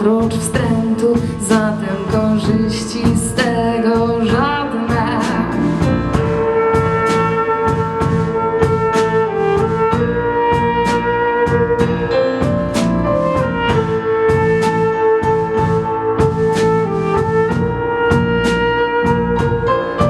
oprócz wstrętu, zatem korzyści z tego żadne.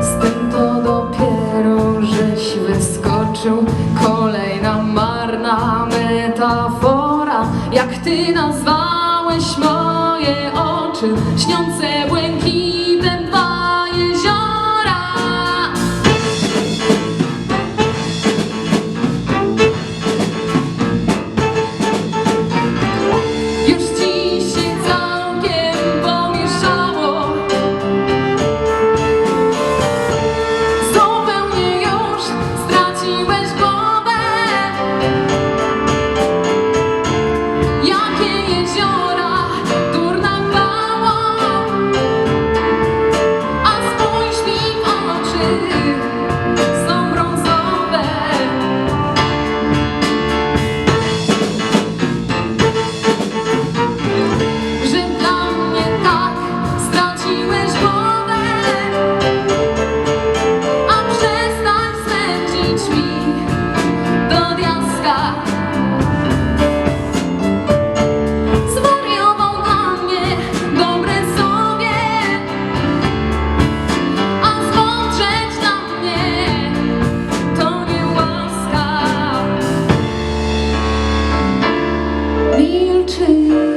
Z tym to dopiero żeś wyskoczył, kolejna marna metafora, jak ty nazwałeś. you.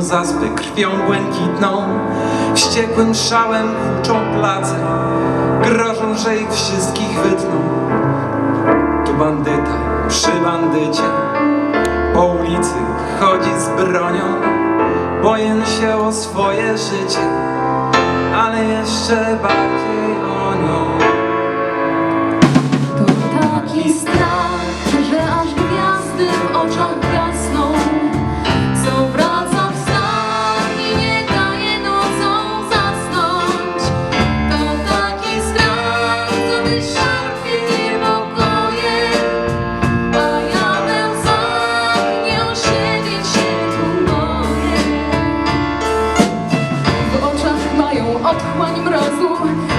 Zaspy krwią błękitną. Wściekłym szałem huczą place, grożą, że ich wszystkich wytną. Tu bandyta przy bandycie, po ulicy chodzi z bronią, boję się o swoje życie, ale jeszcze bardziej отхватим разум.